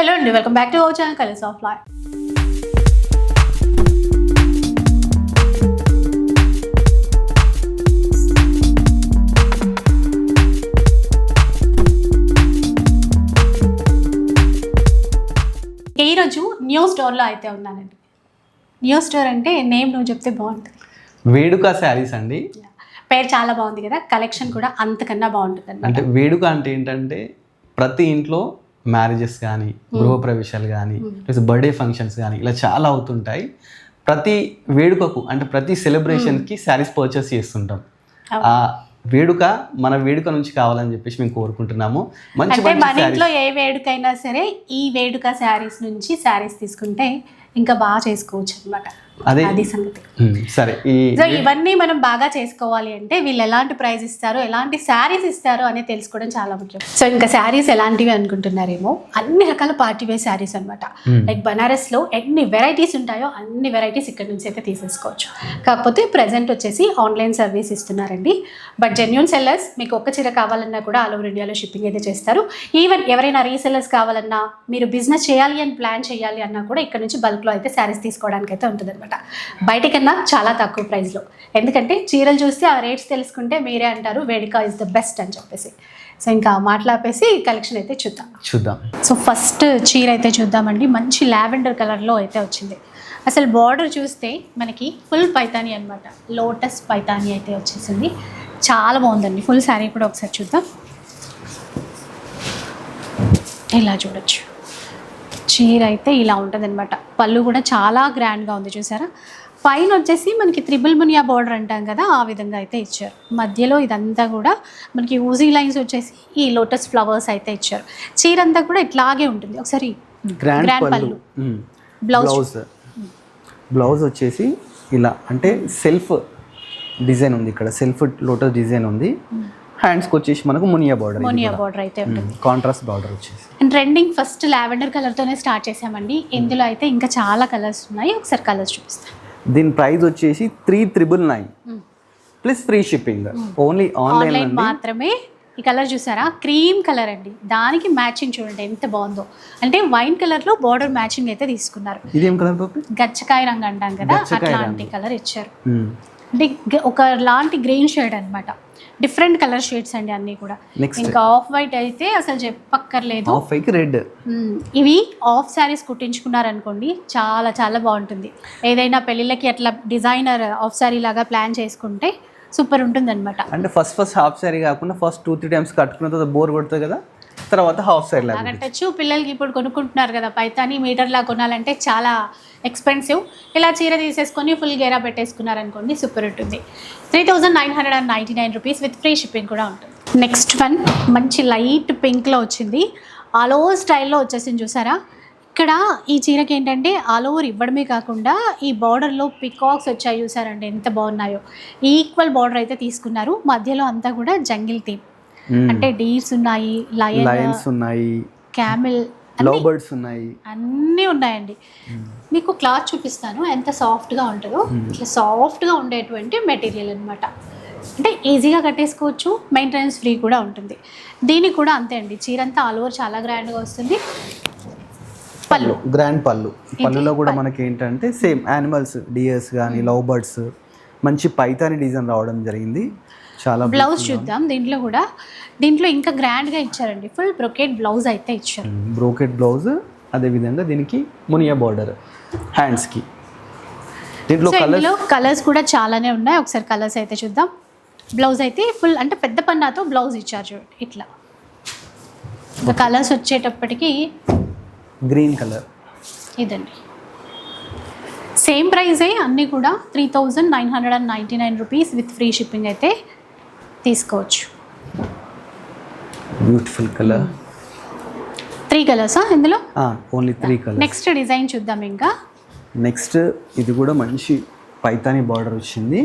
Hello అండి welcome back to our channel colours of life ఈరోజు new స్టోర్లో అయితే ఉన్నానండి. న్యూ స్టోర్ అంటే నేమ్ నువ్వు చెప్తే బాగుంటుంది. వేడుక శారీస్ అండి. పేరు చాలా బాగుంది కదా కలెక్షన్ కూడా అంతకన్నా బాగుంటుంది అంటే వేడుక అంటే ఏంటంటే ప్రతి ఇంట్లో మ్యారేజెస్ కానీ గృహప్రవేశాలు కానీ లేదా బర్త్డే ఫంక్షన్స్ కానీ ఇలా చాలా అవుతుంటాయి. ప్రతి వేడుకకు అంటే ప్రతి సెలబ్రేషన్కి శారీస్ పర్చేస్ చేస్తుంటాం. ఆ వేడుక మన వేడుక నుంచి కావాలని చెప్పేసి మేము కోరుకుంటున్నాము. మంచి మన ఇంట్లో ఏ వేడుకైనా సరే ఈ వేడుక శారీస్ నుంచి శారీస్ తీసుకుంటే ఇంకా బాగా చేసుకోవచ్చు అనమాట అదే. అది సంగతి. ఉమ్, సరే సో ఇవన్నీ మనం బాగా చేసుకోవాలి అంటే వీళ్ళు ఎలాంటి ప్రైస్ ఇస్తారు ఎలాంటి శారీస్ ఇస్తారు అనేది తెలుసుకోవడం చాలా ముఖ్యం. సో ఇంకా శారీస్ ఎలాంటివి అనుకుంటున్నారేమో అన్ని రకాల పార్టీ వేర్ శారీస్ అనమాట. లైక్ బనారస్లో ఎన్ని వెరైటీస్ ఉంటాయో అన్ని వెరైటీస్ ఇక్కడ నుంచి అయితే తీసేసుకోవచ్చు. కాకపోతే ప్రజెంట్ వచ్చేసి ఆన్లైన్ సర్వీస్ ఇస్తున్నారండి. బట్ జెన్యున్ సెల్లర్స్ మీకు ఒక్క చీర కావాలన్నా కూడా ఆల్ ఓవర్ ఇండియాలో షిప్పింగ్ అయితే చేస్తారు. ఈవెన్ ఎవరైనా రీసెల్లర్స్ కావాలన్నా మీరు బిజినెస్ చేయాలి అని ప్లాన్ చేయాలి అన్నా కూడా ఇక్కడ నుంచి బల్క్లో అయితే శారీస్ తీసుకోవడానికి అయితే ఉంటుంది అనమాట బయటికన్నా చాలా తక్కువ ప్రైస్లో ఎందుకంటే చీరలు చూస్తే ఆ రేట్స్ తెలుసుకుంటే మీరే అంటారు వేడిక ఇస్ ద బెస్ట్ అని చెప్పేసి. సో ఇంకా మాట్లాపేసి కలెక్షన్ అయితే చూద్దాం. చూద్దాం. సో ఫస్ట్ చీర అయితే చూద్దామండి. మంచి లావెండర్ కలర్లో అయితే వచ్చింది. అసలు బార్డర్ చూస్తే మనకి ఫుల్ పైతాని అనమాట. లోటస్ పైతాని అయితే వచ్చేసింది. చాలా బాగుందండి. ఫుల్ శారీ కూడా ఒకసారి చూద్దాం. ఇలా చూడొచ్చు. చీర అయితే ఇలా ఉంటుంది పళ్ళు కూడా చాలా గ్రాండ్గా ఉంది చూసారా? పైన వచ్చేసి మనకి త్రిబుల్ మునియా బార్డర్ అంటాం కదా ఆ విధంగా అయితే ఇచ్చారు. మధ్యలో ఇదంతా కూడా మనకి ఊజీ లైన్స్ వచ్చేసి ఈ లోటస్ ఫ్లవర్స్ అయితే ఇచ్చారు. చీర అంతా కూడా ఇట్లాగే ఉంటుంది. ఒకసారి గ్రాండ్ పళ్ళు. బ్లౌజ్ బ్లౌజ్ వచ్చేసి ఇలా అంటే సెల్ఫ్ డిజైన్ ఉంది ఇక్కడ. సెల్ఫ్ లోటస్ డిజైన్ ఉంది. హ్యాండ్స్కి వచ్చేసి మనకు మునియా బార్డర్ మునియా బార్డర్ అయితే ఉంటుంది. కాంట్రాస్ట్ బార్డర్ వచ్చేసి. ట్రెండింగ్ ఫస్ట్ లావెండర్ కలర్తోనే స్టార్ట్ చేసామండి. ఇందులో అయితే ఇంకా చాలా కలర్స్ ఉన్నాయి. ఒకసారి కలర్స్ చూపిస్తాను. దీని ప్రైస్ వచ్చేసి three triple nine plus free shipping only online మాత్రమే ఈ కలర్ చూసారా? క్రీమ్ కలర్ అండి. దానికి మ్యాచింగ్ చూడండి ఎంత బాగుందో. అంటే వైన్ కలర్లో బార్డర్ మ్యాచింగ్ అయితే తీసుకున్నారు. ఇదేం కలర్ గచ్చకాయ రంగు అంటాం కదా అట్లాంటి కలర్ ఇచ్చారు. అంటే ఒక లాంటి గ్రీన్ షేడ్ అన్నమాట. డిఫరెంట్ కలర్ షేడ్స్ అండి అన్నీ కూడా. ఇంకా ఆఫ్ వైట్ అయితే అసలు చెప్పక్కర్లేదు. Off red. ఇవి ఆఫ్ శారీస్ కుట్టించుకున్నారనుకోండి చాలా చాలా బాగుంటుంది. ఏదైనా పెళ్ళిళ్ళకి అట్లా డిజైనర్ ఆఫ్ శారీ లాగా ప్లాన్ చేసుకుంటే సూపర్ ఉంటుంది అనమాట అంటే ఫస్ట్ ఫస్ట్ హాఫ్ శారీ కాకుండా ఫస్ట్ టూ త్రీ టైమ్స్ కట్టుకున్న తర్వాత బోర్ కొడుతుంది కదా? తర్వాత హాఫ్ శారీ లాగా కట్టచ్చు పిల్లలకి ఇప్పుడు కొనుక్కుంటున్నారు కదా పైతాని మీటర్లా కొనాలంటే చాలా ఎక్స్పెన్సివ్ ఇలా చీర తీసేసుకొని ఫుల్ గేరా పెట్టేసుకున్నారనుకోండి సూపర్ ఉంటుంది. Three thousand nine hundred and ninety nine rupees with free shipping కూడా ఉంటుంది. నెక్స్ట్ వన్ మంచి లైట్ పింక్లో వచ్చింది. ఆల్ ఓవర్ స్టైల్లో వచ్చేసింది చూసారా? ఇక్కడ ఈ చీరకి ఏంటంటే ఆల్ ఓవర్ ఇవ్వడమే కాకుండా ఈ బార్డర్లో పికాక్స్ వచ్చాయి చూసారండి ఎంత బాగున్నాయో. ఈక్వల్ బార్డర్ అయితే తీసుకున్నారు. మధ్యలో అంతా కూడా జంగిల్ థీమ్ అంటే డీర్స్ ఉన్నాయి లయన్ లయన్స్ ఉన్నాయి క్యామిల్ లవ్ బర్డ్స్ ఉన్నాయి. అన్నీ ఉన్నాయండి. మీకు క్లాత్ చూపిస్తాను ఎంత సాఫ్ట్గా ఉంటుందో. ఇట్లా సాఫ్ట్గా ఉండేటువంటి మెటీరియల్ అన్నమాట. అంటే ఈజీగా కట్టేసుకోవచ్చు మెయింటెనెన్స్ ఫ్రీ కూడా ఉంటుంది. దీనికి కూడా అంతే అండి చీర అంతా ఆల్ ఓవర్ చాలా గ్రాండ్గా వస్తుంది. పళ్ళు. గ్రాండ్ పళ్ళు. పళ్ళులో కూడా మనకి ఏంటంటే సేమ్ యానిమల్స్ డియర్స్ కానీ లవ్ బర్డ్స్ మంచి పైతాని డిజైన్ రావడం జరిగింది. చాలా బ్లౌజ్ చూద్దాం దీంట్లో కూడా దీంట్లో ఇంకా గ్రాండ్గా ఇచ్చారండి. ఫుల్ బ్రొకెట్ బ్లౌజ్ అయితే ఇచ్చారు. బ్రోకెట్ బ్లౌజ్ అదేవిధంగా దీనికి మునియా బార్డర్ హ్యాండ్స్కి దీంట్లో ఇందులో కలర్స్ కూడా చాలానే ఉన్నాయి. ఒకసారి కలర్స్ అయితే చూద్దాం. బ్లౌజ్ అయితే ఫుల్ అంటే పెద్ద పన్నాతో బ్లౌజ్ ఇచ్చారు చూడండి ఇట్లా. ఇంకా కలర్స్ వచ్చేటప్పటికి గ్రీన్ కలర్. ఇదండి. సేమ్ ప్రైజే అన్నీ కూడా three thousand nine hundred and ninety nine rupees with free shipping అయితే తీసుకోవచ్చు. Beautiful colour. త్రీ కలర్సా ఇందులో? Only three colour next design చూద్దాం ఇంకా. నెక్స్ట్ ఇది కూడా మంచి పైతాని బార్డర్ వచ్చింది.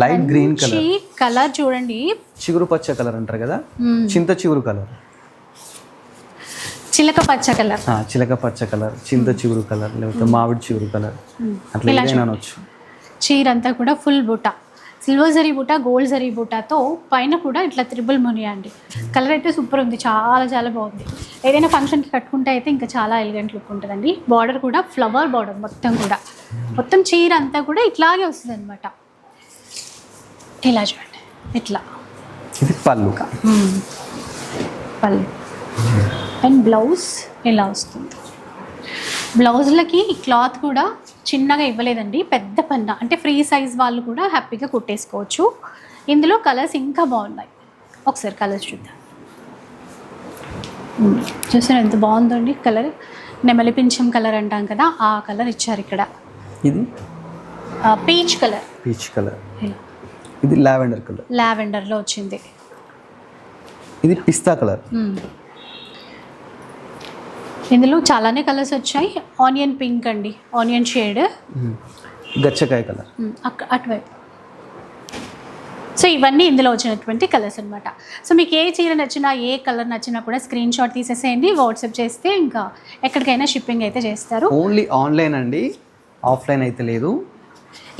లైట్ గ్రీన్ కలర్ కలర్ చూడండి. చిగురు పచ్చ కలర్ అంటారు కదా? మ్మ్. చింత చిగురు కలర్. చిలక పచ్చ కలర్. చిలక పచ్చ కలర్ చింత చిగురు కలర్ లేకపోతే మామిడి చిగురు కలర్. అట్లా ఏదైనా అనొచ్చు. చీర అంతా కూడా ఫుల్ బుట్ట. సిల్వర్ జరీ బూట గోల్డ్ జరీ బూటాతో పైన కూడా ఇట్లా త్రిబుల్ మునియా అండి. కలర్ అయితే సూపర్ ఉంది చాలా చాలా బాగుంది. ఏదైనా ఫంక్షన్కి కట్టుకుంటే అయితే ఇంకా చాలా ఎలిగెంట్ లుక్ ఉంటుందండి. బార్డర్ కూడా ఫ్లవర్ బార్డర్ మొత్తం కూడా. మొత్తం చీర అంతా కూడా ఇట్లాగే వస్తుంది అనమాట ఇలా చూడండి ఇట్లా. పళ్ళు. పళ్ళు. అండ్ బ్లౌజ్ ఇలా వస్తుంది? బ్లౌజులకి క్లాత్ కూడా చిన్నగా ఇవ్వలేదండి పెద్ద పన్న. అంటే ఫ్రీ సైజ్ వాళ్ళు కూడా హ్యాపీగా కుట్టేసుకోవచ్చు. ఇందులో కలర్స్ ఇంకా బాగున్నాయి. ఒకసారి కలర్స్ చూద్దాం. చూసారా ఎంత బాగుందండి కలర్? నెమలి పింఛం కలర్ అంటాం కదా ఆ కలర్ ఇచ్చారు ఇక్కడ. ఇది? Peach colour. Peach colour. ఇది లావెండర్ కలర్. లావెండర్లో వచ్చింది. ఇది పిస్తా కలర్. ఇందులో చాలానే కలర్స్ వచ్చాయి. ఆనియన్ పింక్ అండి. Onion shade. గచ్చకాయ కలర్. అటువైపు. సో ఇవన్నీ ఇందులో వచ్చినటువంటి కలర్స్ అనమాట సో మీకు ఏ చీర నచ్చినా ఏ కలర్ నచ్చినా కూడా స్క్రీన్ షాట్ తీసేసేయండి. వాట్సాప్ చేస్తే ఇంకా ఎక్కడికైనా షిప్పింగ్ అయితే చేస్తారు. ఓన్లీ ఆన్లైన్ అండి. ఆఫ్లైన్ అయితే లేదు.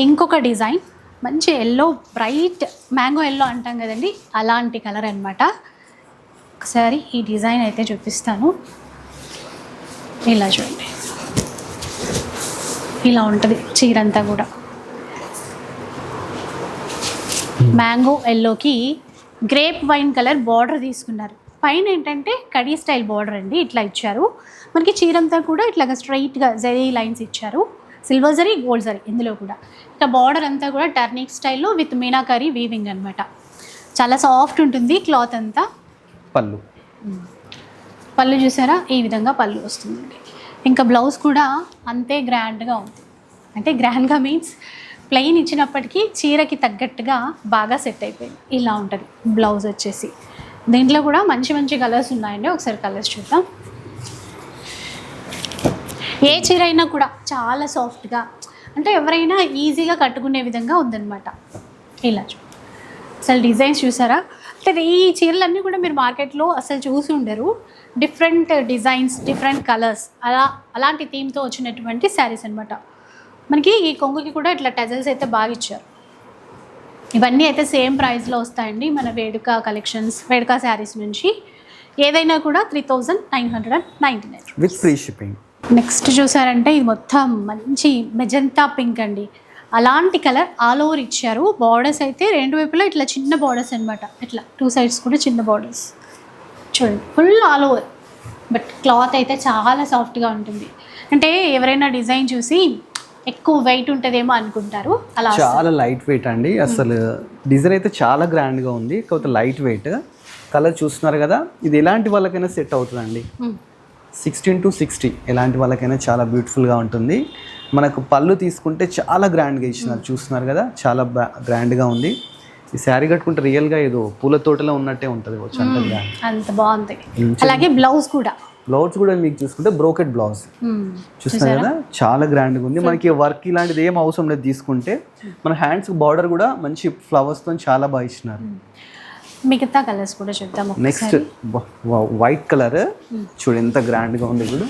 ఇంకొక డిజైన్. మంచి ఎల్లో బ్రైట్ మ్యాంగో ఎల్లో అంటాం కదండి. అలాంటి కలర్ అన్నమాట. ఒకసారి ఈ డిజైన్ అయితే చూపిస్తాను. ఇలా చూడండి. ఇలా ఉంటుంది చీర అంతా కూడా మ్యాంగో ఎల్లోకి గ్రేప్ వైన్ కలర్ బార్డర్ తీసుకున్నారు. పైన ఏంటంటే కడీ స్టైల్ బార్డర్ అండి ఇట్లా ఇచ్చారు. మనకి చీరంతా కూడా ఇట్లాగా స్ట్రైట్గా జరీ లైన్స్ ఇచ్చారు. సిల్వర్ జరీ గోల్డ్ జరీ ఇందులో కూడా. ఇక బార్డర్ అంతా కూడా టర్నిక్ స్టైల్లో విత్ మీనాకరీ వీవింగ్ అనమాట చాలా సాఫ్ట్ ఉంటుంది క్లాత్ అంతా. పళ్ళు. పళ్ళు చూసారా? ఈ విధంగా పళ్ళు వస్తుందండి. ఇంకా బ్లౌజ్ కూడా అంతే గ్రాండ్గా ఉంది. అంటే గ్రాండ్గా మీన్స్ ప్లెయిన్ ఇచ్చినప్పటికీ చీరకి తగ్గట్టుగా బాగా సెట్ అయిపోయింది. ఇలా ఉంటుంది. బ్లౌజ్ వచ్చేసి. దీంట్లో కూడా మంచి మంచి కలర్స్ ఉన్నాయండి. ఒకసారి కలర్స్ చూద్దాం. ఏ చీర అయినా కూడా చాలా సాఫ్ట్గా అంటే ఎవరైనా ఈజీగా కట్టుకునే విధంగా ఉందన్నమాట. ఇలా చూ అసలు డిజైన్స్ చూసారా? అంటే ఈ చీరలన్నీ కూడా మీరు మార్కెట్లో అసలు చూసి ఉండరు. డిఫరెంట్ డిజైన్స్ డిఫరెంట్ కలర్స్ అలా అలాంటి థీమ్తో వచ్చినటువంటి శారీస్ అన్నమాట. మనకి ఈ కొంగుకి కూడా ఇట్లా టజల్స్ అయితే బాగా ఇచ్చారు. ఇవన్నీ అయితే సేమ్ ప్రైస్లో వస్తాయండి మన వేడుక కలెక్షన్స్ వేడుక శారీస్ నుంచి. ఏదైనా కూడా three thousand nine hundred and ninety nine with free shipping next చూసారంటే ఇది మొత్తం మంచి మెజంతా పింక్ అండి. అలాంటి కలర్ ఆల్ ఓవర్ ఇచ్చారు. బార్డర్స్ అయితే రెండు వైపులా ఇట్లా చిన్న బార్డర్స్ అన్నమాట. ఇట్లా టూ సైడ్స్ కూడా చిన్న బార్డర్స్ చూడండి full all over but cloth అయితే చాలా సాఫ్ట్గా ఉంటుంది. అంటే ఎవరైనా డిజైన్ చూసి ఎక్కువ వెయిట్ ఉంటుందేమో అనుకుంటారు. అలా చాలా లైట్ వెయిట్ అండి. అసలు డిజైన్ అయితే చాలా గ్రాండ్గా ఉంది. కాకపోతే లైట్ వెయిట్ కలర్ చూస్తున్నారు కదా ఇది ఎలాంటి వాళ్ళకైనా సెట్ అవుతుందండి. సిక్స్టీన్ టు సిక్స్టీ ఎలాంటి వాళ్ళకైనా చాలా బ్యూటిఫుల్గా ఉంటుంది. మనకు పళ్ళు తీసుకుంటే చాలా గ్రాండ్గా ఇచ్చినారు. చూస్తున్నారు కదా చాలా గ్రాండ్గా ఉంది. ఈ శారీ కట్టుకుంటే రియల్గా ఏదో పూల తోటలో ఉన్నట్టే ఉంటుంది వచ్చి అంత గ్రాండ్ బాగుంది అలాగే బ్లౌజ్ కూడా. బ్లౌజ్ కూడా మీకు చూసుకుంటే బ్రోకెట్ బ్లౌజ్. చూస్తున్నారు కదా? చాలా గ్రాండ్గా ఉంది. మనకి వర్క్ ఇలాంటిది ఏం అవసరం లేదు తీసుకుంటే. మన హ్యాండ్స్ బార్డర్ కూడా మంచి ఫ్లవర్స్తో చాలా బాగా ఇచ్చినారు. మిగతా కలర్స్ కూడా చూద్దాం నెక్స్ట్ వైట్ కలర్ చూడు ఎంత గ్రాండ్గా ఉంది చూడు.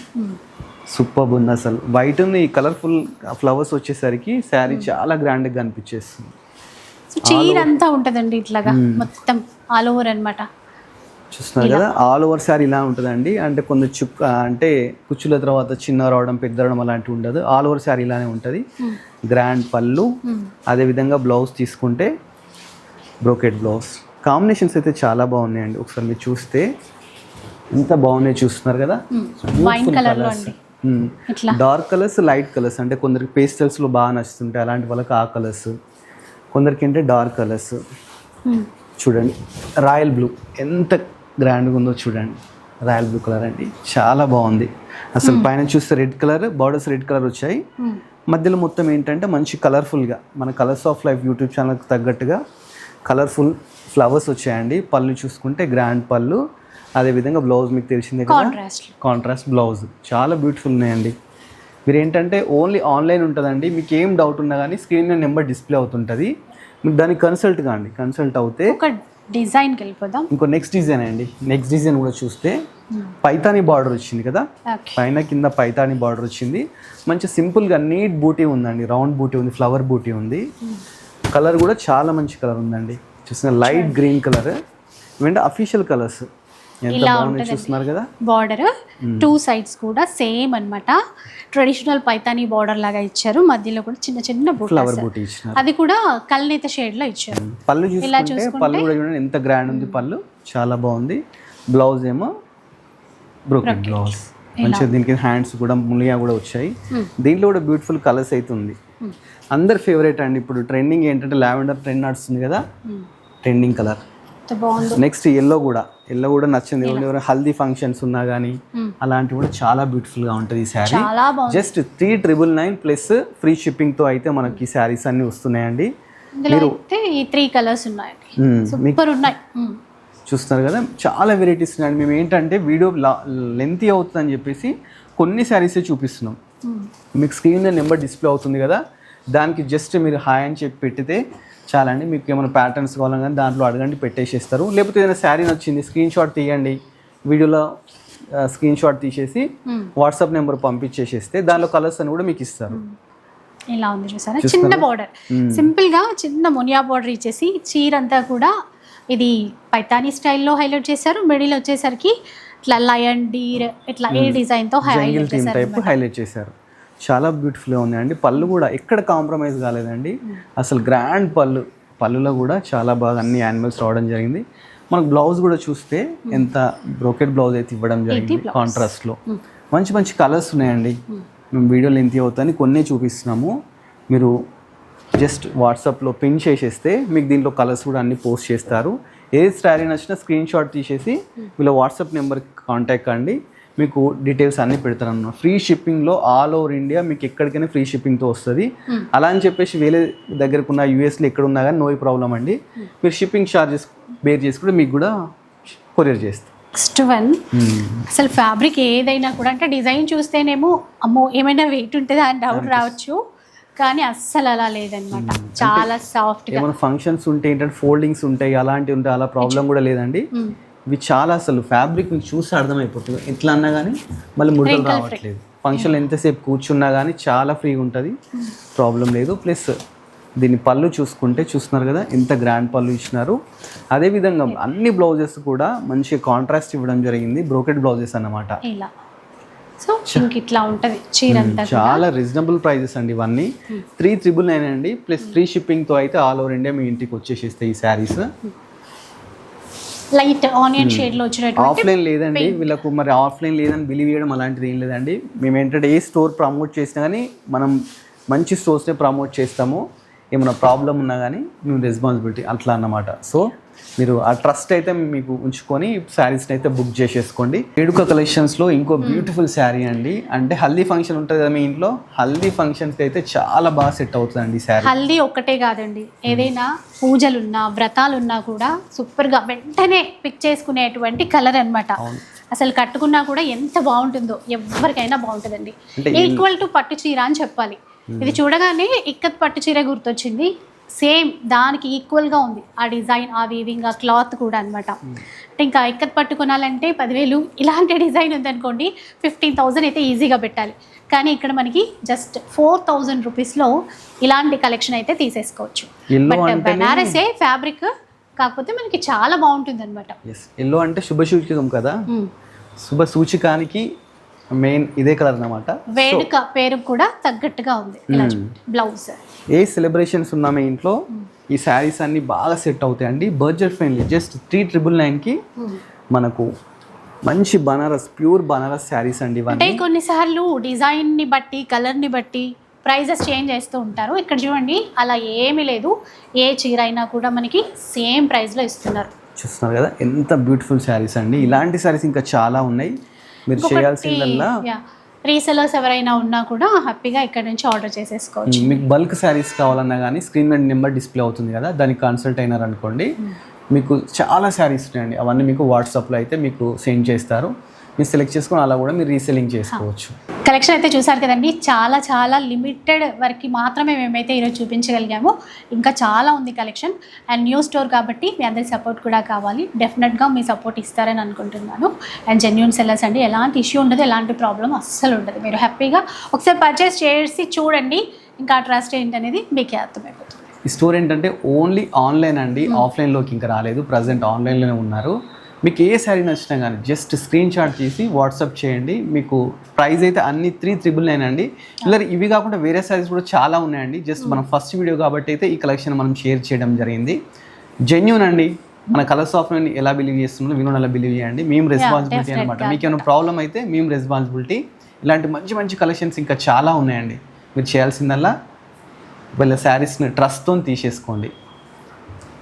సూపర్ ఉంది అసలు. వైట్ ఉంది కలర్ఫుల్ ఫ్లవర్స్ వచ్చేసరికి శారీ చాలా గ్రాండ్గా కనిపించేస్తుంది సో చీర అంతా ఉంటుందండి ఇట్లాగా మొత్తం ఆల్ ఓవర్ అన్నమాట. చూస్తున్నారు కదా ఆల్ ఓవర్ శారీ ఇలా ఉంటుందండి. అంటే కొంచెం చుక్క అంటే కుచ్చుల తర్వాత చిన్న రావడం పెద్ద రావడం అలాంటివి ఉండదు. ఆల్ ఓవర్ శారీ ఇలానే ఉంటుంది. గ్రాండ్ పళ్ళు. అదేవిధంగా బ్లౌజ్ తీసుకుంటే బ్రోకెట్ బ్లౌజ్ కాంబినేషన్స్ అయితే చాలా బాగున్నాయండి. ఒకసారి మీరు చూస్తే ఎంత బాగున్నాయి చూస్తున్నారు కదా. వైన్ కలర్లో అండి. ఇట్లా. డార్క్ కలర్స్ లైట్ కలర్స్ అంటే కొందరికి పేస్టల్స్లో బాగా నచ్చుతుంటాయి. అలాంటి వాళ్ళకి ఆ కలర్స్ కొందరికి అంటే డార్క్ కలర్స్. చూడండి రాయల్ బ్లూ ఎంత గ్రాండ్గా ఉందో చూడండి. రాయల్ బ్లూ కలర్ అండి. చాలా బాగుంది. అసలు పైన చూస్తే red colour borders red colour వచ్చాయి. మ్మ్. మధ్యలో మొత్తం ఏంటంటే మంచి కలర్ఫుల్గా మన కలర్స్ ఆఫ్ లైఫ్ యూట్యూబ్ ఛానల్కి తగ్గట్టుగా కలర్ఫుల్ ఫ్లవర్స్ వచ్చాయండి. పళ్ళు చూసుకుంటే గ్రాండ్ పళ్ళు. అదేవిధంగా బ్లౌజ్ మీకు తెలిసిందే కదా. కాంట్రాస్ట్ బ్లౌజ్ చాలా బ్యూటిఫుల్ ఉన్నాయండి. మీరు ఏంటంటే ఓన్లీ ఆన్లైన్ ఉంటుందండి. మీకు ఏం డౌట్ ఉన్నా కానీ స్క్రీన్ మీద నెంబర్ డిస్ప్లే అవుతుంటుంది. మీరు దానికి కన్సల్ట్ కాండి. కన్సల్ట్ అవుతే ఒక డిజైన్కి వెళ్ళిపోదాం. ఇంకో నెక్స్ట్ డిజైన్ అండి. నెక్స్ట్ డిజైన్ కూడా చూస్తే పైతాని బార్డర్ వచ్చింది కదా? పైన కింద పైతాని బార్డర్ వచ్చింది. మంచి సింపుల్గా నీట్ బూటీ ఉందండి. రౌండ్ బూటీ ఉంది ఫ్లవర్ బూటీ ఉంది. కలర్ కూడా చాలా మంచి కలర్ ఉందండి. చూసిన లైట్ గ్రీన్ కలర్ ఇవంటే అఫీషియల్ కలర్స్ ఇలా కదా? బార్డర్ టూ సైడ్స్ కూడా సేమ్ అన్నమాట. ట్రెడిషనల్ పైతానీ బార్డర్ లాగా ఇచ్చారు. మధ్యలో కూడా చిన్న చిన్న ఫ్లవర్ బుట్టాస్ బూటీ ఇచ్చినారు. అది కూడా కల్నేత షేడ్లో ఇచ్చారు. పళ్ళు ఇలా పళ్ళు కూడా చూడండి ఎంత గ్రాండ్ ఉంది పళ్ళు. చాలా బాగుంది. బ్లౌజ్ ఏమో బ్రోకెట్ బ్లౌజ్ మంచిగా దీనికి హ్యాండ్స్ కూడా ములియా కూడా వచ్చాయి. దీంట్లో కూడా బ్యూటిఫుల్ కలర్స్ అయితే ఉంది. అందరి ఫేవరెట్ అండి ఇప్పుడు ట్రెండింగ్ ఏంటంటే లావెండర్ ట్రెండ్ నడుస్తుంది కదా? ట్రెండింగ్ కలర్ నెక్స్ట్ ఎల్లో కూడా. ఎల్లో కూడా నచ్చింది. ఎవరు ఎవరు హల్దీ ఫంక్షన్స్ ఉన్నా కానీ అలాంటివి కూడా చాలా బ్యూటిఫుల్గా ఉంటుంది ఈ sari just three triple nine plus free షిప్పింగ్తో అయితే మనకి శారీస్ అన్ని వస్తున్నాయండి. అయితే ఈ త్రీ కలర్స్ ఉన్నాయండి సూపర్ ఉన్నాయి. మ్మ్. చూస్తున్నారు కదా చాలా వెరైటీస్ ఉన్నాయండి. మేము ఏంటంటే వీడియో లెంతీ అవుతుందని చెప్పేసి కొన్ని శారీసే చూపిస్తున్నాం. మీకు స్క్రీన్ నెంబర్ డిస్ప్లే అవుతుంది కదా దానికి జస్ట్ మీరు హాయ్ అని చెప్పి పెట్టితే చాలండి మీకు ఏమైనా ప్యాటర్న్స్ కావాలని కానీ దాంట్లో అడగండి పెట్టేసేస్తారు. లేకపోతే ఏదైనా శారీ నచ్చింది స్క్రీన్ షాట్ తీయండి. వీడియోలో స్క్రీన్ షాట్ తీసేసి. వాట్సాప్ నెంబర్ పంపించేసేస్తే దానిలో కలర్స్ అని కూడా మీకు ఇస్తారు. ఇలా ఉంది చూసారా? చిన్న బార్డర్ సింపుల్గా చిన్న మునియా బార్డర్ ఇచ్చేసి చీర అంతా కూడా ఇది పైతానీ స్టైల్లో హైలైట్ చేశారు. మిడిల్ వచ్చేసరికి ఇట్లా లయన్ డీర్ ఇట్లా ఏ డిజైన్తో హైలైట్ చేశారు హైలైట్ చేశారు. చాలా బ్యూటిఫుల్గా ఉందండి పళ్ళు కూడా ఎక్కడ కాంప్రమైజ్ కాలేదండి. అసలు గ్రాండ్ పళ్ళు. పళ్ళులో కూడా చాలా బాగా అన్ని యానిమల్స్ రావడం జరిగింది. మనకు బ్లౌజ్ కూడా చూస్తే ఎంత బ్రోకెట్ బ్లౌజ్ అయితే ఇవ్వడం జరిగింది కాంట్రాస్ట్లో మంచి మంచి కలర్స్ ఉన్నాయండి. మేము వీడియోలు ఎంత అవుతాయని కొన్ని చూపిస్తున్నాము. మీరు జస్ట్ వాట్సాప్లో పిన్ చేసేస్తే మీకు దీంట్లో కలర్స్ కూడా అన్ని పోస్ట్ చేస్తారు. ఏది శారీ నచ్చినా స్క్రీన్ షాట్ తీసేసి వీళ్ళ వాట్సాప్ నెంబర్కి కాంటాక్ట్ కండి. మీకు డీటెయిల్స్ అన్నీ అన్నమాట ఫ్రీ షిప్పింగ్లో ఆల్ ఓవర్ ఇండియా మీకు ఎక్కడికైనా ఫ్రీ షిప్పింగ్తో వస్తుంది. అలా అని చెప్పేసి వేరే దగ్గరకు ఉన్న యూఎస్లో ఎక్కడ ఉన్నా కానీ నో ప్రాబ్లం అండి. మీరు షిప్పింగ్ ఛార్జెస్ బేర్ చేసుకుంటే మీకు కూడా కొరియర్ చేస్తాం. నెక్స్ట్ వన్ అసలు ఫ్యాబ్రిక్ ఏదైనా కూడా అంటే డిజైన్ చూస్తేనేమో అమ్మో ఏమైనా వెయిట్ ఉంటుందా అని డౌట్ రావచ్చు. కానీ అస్సలు అలా లేదనమాట చాలా సాఫ్ట్ ఏమైనా ఫంక్షన్స్ ఉంటే ఏంటంటే ఫోల్డింగ్స్ ఉంటాయి అలాంటివి ఉంటాయి అలా ప్రాబ్లం కూడా లేదండి. మ్మ్. ఇవి చాలా అసలు ఫ్యాబ్రిక్ మీకు చూసి అర్థమైపోతుంది. ఎట్లా అన్నా కానీ మళ్ళీ ముడతలు రావట్లేదు. ఫంక్షన్లో ఎంతసేపు కూర్చున్నా కానీ చాలా ఫ్రీగా ఉంటుంది. ప్రాబ్లం లేదు. ప్లస్ దీని పళ్ళు చూసుకుంటే చూస్తున్నారు కదా ఎంత గ్రాండ్ పళ్ళు ఇచ్చినారు. అదేవిధంగా అన్ని బ్లౌజెస్ కూడా మంచి కాంట్రాస్ట్ ఇవ్వడం జరిగింది. బ్రోకెట్ బ్లౌజెస్ అన్నమాట. సో ఇట్లా ఉంటది చీర అంతా చాలా రీజనబుల్ ప్రైజెస్ అండి ఇవన్నీ. త్రీ త్రిబుల్ నైన్ అండి. ప్లస్ ఫ్రీ షిప్పింగ్తో అయితే ఆల్ ఓవర్ ఇండియా మీ ఇంటికి వచ్చేసేస్తాయి ఈ శారీస్ లైట్ ఆనియన్ షేడ్లో వచ్చినటువంటి ఆఫ్లైన్ లేదండి వీళ్ళకు మరి ఆఫ్లైన్ లేదని బిలీవ్ చేయడం అలాంటిది ఏం లేదండి. మేము ఏంటంటే ఏ స్టోర్ ప్రమోట్ చేసినా కానీ మనం మంచి స్టోర్స్నే ప్రమోట్ చేస్తాము. ఏమైనా ప్రాబ్లం ఉన్నా కానీ మేము రెస్పాన్సిబిలిటీ అట్లా అన్నమాట. సో మీరు ఆ ట్రస్ట్ అయితే మీకు ఉంచుకొని శారీస్ని అయితే బుక్ చేసేసుకోండి. వేడుక కలెక్షన్స్లో ఇంకో బ్యూటిఫుల్ శారీ అండి. అంటే హల్దీ ఫంక్షన్ ఉంటుంది కదా మీ ఇంట్లో? హల్దీ ఫంక్షన్స్కి అయితే చాలా బాగా సెట్ అవుతుందండి శారీ హల్దీ ఒక్కటే కాదండి. ఏదైనా పూజలున్నా వ్రతాలున్నా కూడా సూపర్గా వెంటనే పిక్ చేసుకునేటువంటి కలర్ అన్నమాట. అసలు కట్టుకున్నా కూడా ఎంత బాగుంటుందో ఎవరికైనా బాగుంటుందండి. ఈక్వల్ టు పట్టు చీర అని చెప్పాలి. ఇది చూడగానే ఇక్కత్ పట్టు చీర గుర్తొచ్చింది. సేమ్ దానికి ఈక్వల్గా ఉంది. ఆ డిజైన్ ఆ వీవింగ్ ఆ క్లాత్ కూడా అనమాట అంటే ఇంకా ఇక్కత్ పట్టు కొనాలంటే పదివేలు ఇలాంటి డిజైన్ ఉందనుకోండి ఫిఫ్టీన్ థౌజండ్ అయితే ఈజీగా పెట్టాలి. కానీ ఇక్కడ మనకి జస్ట్ ఫోర్ థౌజండ్ రూపీస్లో ఇలాంటి కలెక్షన్ అయితే తీసేసుకోవచ్చు. బట్ బెనారసే ఫ్యాబ్రిక్ కాకపోతే మనకి చాలా బాగుంటుంది అనమాట ఎల్లో అంటే శుభ సూచకం కదా? శుభ సూచికానికి మెయిన్ ఇదే కలర్ అన్నమాట. వేడుక పేరు కూడా తగ్గట్టుగా ఉంది. బ్లౌజ్. ఏ సెలబ్రేషన్స్ ఉన్నా మీ ఇంట్లో ఈ శారీస్ అన్ని బాగా సెట్ అవుతాయండి. Budget friendly. Just three triple నైన్కి మనకు మంచి బనారస్ ప్యూర్ బనారస్ శారీస్ అండి అంటే కొన్నిసార్లు డిజైన్ని బట్టి కలర్ని బట్టి ప్రైజెస్ చేంజ్ చేస్తూ ఉంటారు. ఇక్కడ చూడండి అలా ఏమీ లేదు. ఏ చీర అయినా కూడా మనకి సేమ్ ప్రైస్లో ఇస్తున్నారు. చూస్తున్నారు కదా ఎంత బ్యూటిఫుల్ శారీస్ అండి. ఇలాంటి శారీస్ ఇంకా చాలా ఉన్నాయి. మీరు చేయాల్సిందల్లా రీసెలర్స్ ఎవరైనా ఉన్నా కూడా హ్యాపీగా ఇక్కడ నుంచి ఆర్డర్ చేసేసుకోవచ్చు. మీకు బల్క్ శారీస్ కావాలన్నా కానీ స్క్రీన్ మీద నెంబర్ డిస్ప్లే అవుతుంది కదా దానికి కన్సల్ట్ అయినారు అనుకోండి మీకు చాలా శారీస్ ఉన్నాయండి. అవన్నీ మీకు వాట్సాప్లో అయితే మీకు సెండ్ చేస్తారు. మీరు సెలెక్ట్ చేసుకొని అలా కూడా మీరు రీసెలింగ్ చేసుకోవచ్చు. కలెక్షన్ అయితే చూసారు కదండి చాలా చాలా లిమిటెడ్ వరకు మాత్రమే మేమైతే ఈరోజు చూపించగలిగాము. ఇంకా చాలా ఉంది కలెక్షన్ అండ్ న్యూ స్టోర్ కాబట్టి మీ అందరి సపోర్ట్ కూడా కావాలి. డెఫినెట్గా మీ సపోర్ట్ ఇస్తారని అనుకుంటున్నాను. అండ్ జెన్యున్ సెల్లర్స్ అండి ఎలాంటి ఇష్యూ ఉండదు ఎలాంటి ప్రాబ్లం అస్సలు ఉండదు. మీరు హ్యాపీగా ఒకసారి పర్చేస్ చేసి చూడండి ఇంకా ట్రస్ట్ ఏంటనేది మీకే అర్థమైపోతుంది. ఈ స్టోర్ ఏంటంటే ఓన్లీ ఆన్లైన్ అండి ఆఫ్లైన్లోకి ఇంకా రాలేదు. ప్రజెంట్ ఆన్లైన్లోనే ఉన్నారు. మీకు ఏ శారీ నచ్చినా కానీ జస్ట్ స్క్రీన్ షాట్ తీసి వాట్సాప్ చేయండి. మీకు ప్రైస్ అయితే అన్ని త్రీ త్రిబుల్ నైన్ అండి. ఇలా ఇవి కాకుండా వేరే శారీస్ కూడా చాలా ఉన్నాయండి. జస్ట్ మనం ఫస్ట్ వీడియో కాబట్టి అయితే ఈ కలెక్షన్ మనం షేర్ చేయడం జరిగింది. జెన్యున్ అండి. మన కలర్స్ ఆఫ్ ఎలా బిలీవ్ చేస్తున్నారో మీరు కూడా అలా బిలీవ్ చేయండి మేము రెస్పాన్సిబిలిటీ. అనమాట మీకు ఏమైనా ప్రాబ్లం అయితే మేము రెస్పాన్సిబిలిటీ ఇలాంటి మంచి మంచి కలెక్షన్స్ ఇంకా చాలా ఉన్నాయండి. మీరు చేయాల్సిందల్లా. వీళ్ళ శారీస్ని ట్రస్ట్తో తీసేసుకోండి.